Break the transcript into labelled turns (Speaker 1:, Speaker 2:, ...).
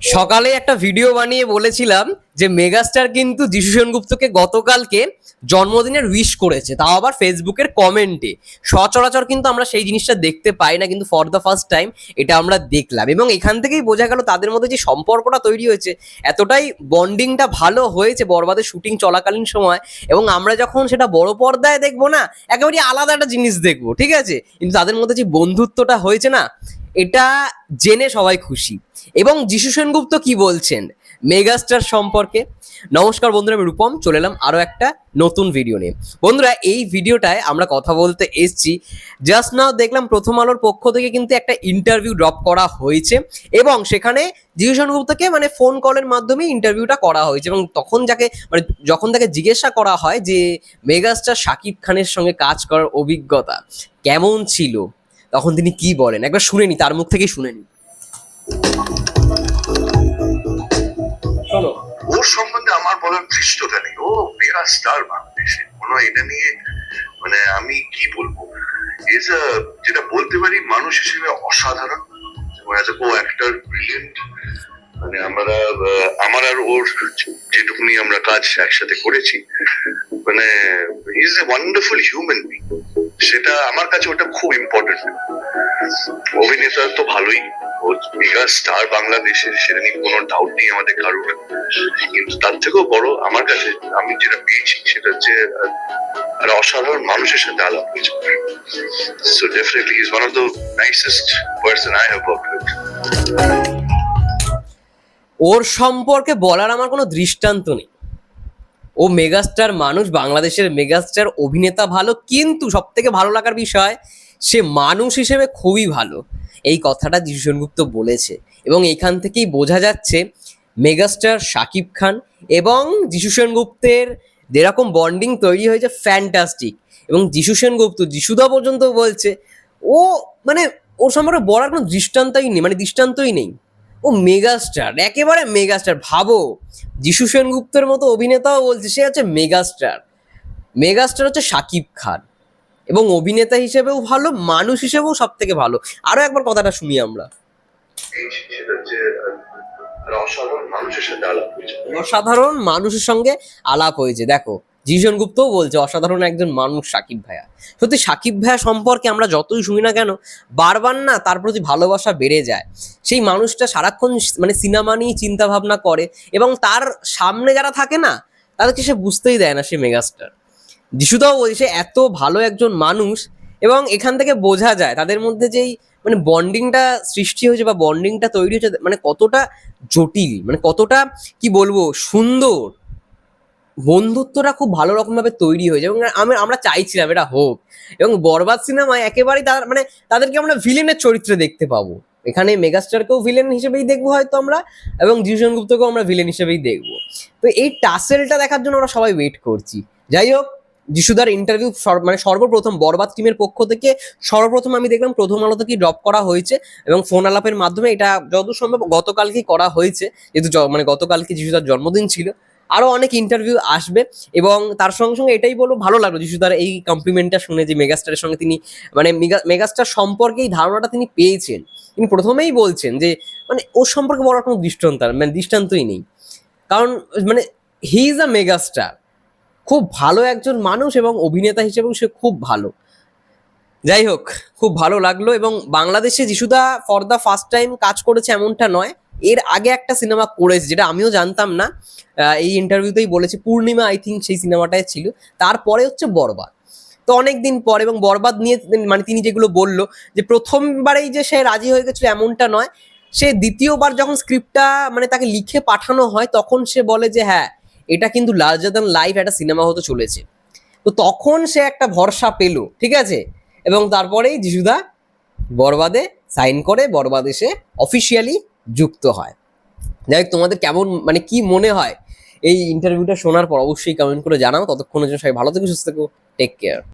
Speaker 1: সকালে একটা ভিডিও বানিয়ে বলেছিলাম যে মেগাস্টার কিন্তু যিশু সেনগুপ্তকে গতকালকে জন্মদিনের উইশ করেছে, তাও আবার ফেসবুকের কমেন্টে সচরাচর কিন্তু আমরা সেই জিনিসটা দেখতে পাই না, কিন্তু ফর দ্য ফার্স্ট টাইম এটা আমরা দেখলাম। এবং এখান থেকেই বোঝা গেল তাদের মধ্যে যে সম্পর্কটা তৈরি হয়েছে, এতটাই বন্ডিংটা ভালো হয়েছে বরবাদের শুটিং চলাকালীন সময়, এবং আমরা যখন সেটা বড় পর্দায় দেখব না একেবারে আলাদা একটা জিনিস দেখব, ঠিক আছে? কিন্তু তাদের মধ্যে যে বন্ধুত্বটা হয়েছে না এটা জেনে সবাই খুশি। এবং যিশু সেনগুপ্ত কি বলছেন মেগাস্টার সম্পর্কে? নমস্কার বন্ধুরা, আমি রূপম, চলে এলাম আরও একটা নতুন ভিডিও নিয়ে। বন্ধুরা, এই ভিডিওটায় আমরা কথা বলতে এসছি। জাস্ট নাও দেখলাম প্রথম আলোর পক্ষ থেকে কিন্তু একটা ইন্টারভিউ ড্রপ করা হয়েছে। এবং সেখানে যিশু সেনগুপ্তকে মানে ফোন কলের মাধ্যমে ইন্টারভিউটা করা হয়েছে। এবং তখন যাকে মানে যখন তাকে জিজ্ঞাসা করা হয় যে, মেগাস্টার শাকিব খানের সঙ্গে কাজ করার অভিজ্ঞতা কেমন ছিল? তখন তিনি কি বলেন? একবার শুনে নি তার মুখ থেকেই শুনে নি।
Speaker 2: ওর সম্বন্ধে আমার বলার ধৃষ্টতা নেই। ও মেগা স্টার বাংলাদেশে। কোনো এটা নিয়ে মানে আমি কি বলব? ইজ যেটা বলতে পারি মানুষ হিসেবে অসাধারণ। As a co actor brilliant মানে আমরা আহ, আমার আর ওর যেটুকুনি আমরা কাজ একসাথে করেছি মানে is a wonderful human being সেটা আমার কাছে ওটা খুব ইম্পর্টেন্ট অভিনেতা তো ভালোই। মেগা স্টার বাংলাদেশের, সেটা নিয়ে কোনো ডাউট নেই আমাদের কারোর। কিন্তু তার থেকেও বড় আমার কাছে আমি যেটা পেয়েছি সেটা হচ্ছে একটা অসাধারণ মানুষের সাথে আলাপ হয়েছে। So definitely is one of the nicest person I have worked with
Speaker 1: ওর সম্পর্কে বলার আমার কোনো দৃষ্টান্ত নেই। ও মেগাস্টার মানুষ, বাংলাদেশের মেগাস্টার, অভিনেতা ভালো, কিন্তু সব থেকে ভালো লাগার বিষয়, সে মানুষ হিসেবে খুবই ভালো। এই কথাটা যিশু বলেছে। এবং এখান থেকেই বোঝা যাচ্ছে, মেগাস্টার শাকিব খান এবং যিশু সেনগুপ্তের যেরকম বন্ডিং তৈরি হয়েছে ফ্যান্টাস্টিক এবং যিশু সেনগুপ্ত যিশুদা পর্যন্ত বলছে, ও মানে ওর সম্পর্কে বলার কোনো দৃষ্টান্তই নেই মানে দৃষ্টান্তই নেই। ও মেগাস্টার একেবারে মেগাস্টার ভাবো যিশু সেনগুপ্তের মতো অভিনেতাও বলছে সে হচ্ছে মেগাস্টার মেগাস্টার হচ্ছে শাকিব খান। এবং অভিনেতা হিসেবেও ভালো মানুষ হিসেবেও সব থেকে ভালো। আরও একবার কথাটা শুনি আমরা।
Speaker 2: অসাধারণ মানুষের
Speaker 1: সঙ্গে আলাপ হয়েছে দেখো। জিশন গুপ্তও বলছে, অসাধারণ একজন মানুষ সাকিব ভাইয়া। সত্যি, সাকিব ভাইয়া সম্পর্কে আমরা যতই শুনি না কেন, বারবার না তার প্রতি ভালোবাসা বেড়ে যায়। সেই মানুষটা সারাক্ষণ মানে সিনেমা নিয়ে চিন্তা ভাবনা করে এবং তার সামনে যারা থাকে না, তাদেরকে সে বুঝতেই দেয় না, সে মেগাস্টার। যিশুদাও বলছে এত ভালো একজন মানুষ এবং এখান থেকে বোঝা যায় তাদের মধ্যে যেই মানে বন্ডিংটা সৃষ্টি হয়েছে বা বন্ডিংটা তৈরি হয়েছে মানে কতটা জটিল মানে কতটা, কি বলব, সুন্দর। বন্ধুত্বটা খুব ভালো রকম ভাবে তৈরি হয়েছে এবং আমরা আমরা চাইছিলাম, এটা হোক। এবং বরবাদ সিনেমায় একেবারেই তার মানে তাদেরকে আমরা ভিলেনের চরিত্রে দেখতে পাবো। এখানে মেগাস্টারকেও ভিলেন হিসেবেই দেখব হয়তো আমরা, এবং জিউশন গুপ্তকেও আমরা ভিলেন হিসেবেই দেখব। তো এই টাসেলটা দেখার জন্য আমরা সবাই ওয়েট করছি। যাই হোক, যিশুদার ইন্টারভিউ মানে সর্বপ্রথম বরবাদ টিমের পক্ষ থেকে সর্বপ্রথম আমি দেখলাম প্রথম আলো থেকেই ড্রপ করা হয়েছে এবং ফোন আলাপের মাধ্যমে এটা যত সম্ভব গতকালকেই করা হয়েছে। যেহেতু মানে গতকালকে যিশুদার জন্মদিন ছিল আরও অনেক ইন্টারভিউ আসবে এবং তার সঙ্গে সঙ্গে এটাই বলব, ভালো লাগল যিশুদার এই কমপ্লিমেন্টটা শুনে যে মেগাস্টারের সঙ্গে তিনি মানে মেগা মেগাস্টার সম্পর্কে এই ধারণাটা তিনি পেয়েছেন। তিনি প্রথমেই বলছেন যে মানে ওর সম্পর্কে বড় কোনো দৃষ্টান্ত মানে দৃষ্টান্তই নেই। কারণ মানে হি ইজ আ মেগাস্টার খুব ভালো একজন মানুষ এবং অভিনেতা হিসেবেও সে খুব ভালো। যাই হোক, খুব ভালো লাগল এবং বাংলাদেশে যিশুদা ফর দ্য ফার্স্ট টাইম কাজ করেছে এমনটা নয় এর আগে একটা সিনেমা করেছে, যেটা আমিও জানতাম না এই ইন্টারভিউতেই বলেছে, পূর্ণিমা আই থিঙ্ক সেই সিনেমাটায় ছিল। তারপরে হচ্ছে বরবাদ। তো অনেক দিন পর, এবং বরবাদ নিয়ে মানে তিনি যেগুলো বলল, যে প্রথমবারেই যে সে রাজি হয়ে গেছিল এমনটা নয়। সে দ্বিতীয়বার যখন স্ক্রিপ্টটা মানে তাকে লিখে পাঠানো হয়, তখন সে বলে যে হ্যাঁ এটা কিন্তু লার্জার দ্যান লাইফ একটা সিনেমা হতে চলেছে। তো তখন সে একটা ভরসা পেল, ঠিক আছে? এবং তারপরেই যিশুদা বরবাদে সাইন করে, বরবাদে সে অফিসিয়ালি যুক্ত হয়। যাই হোক, তোমাদের কেমন মানে কি মনে হয়? এই ইন্টারভিউটা শোনার পর অবশ্যই কমেন্ট করে জানাও। ততক্ষণের জন্য সবাই ভালো থেকো, সুস্থ থেকো টেক কেয়ার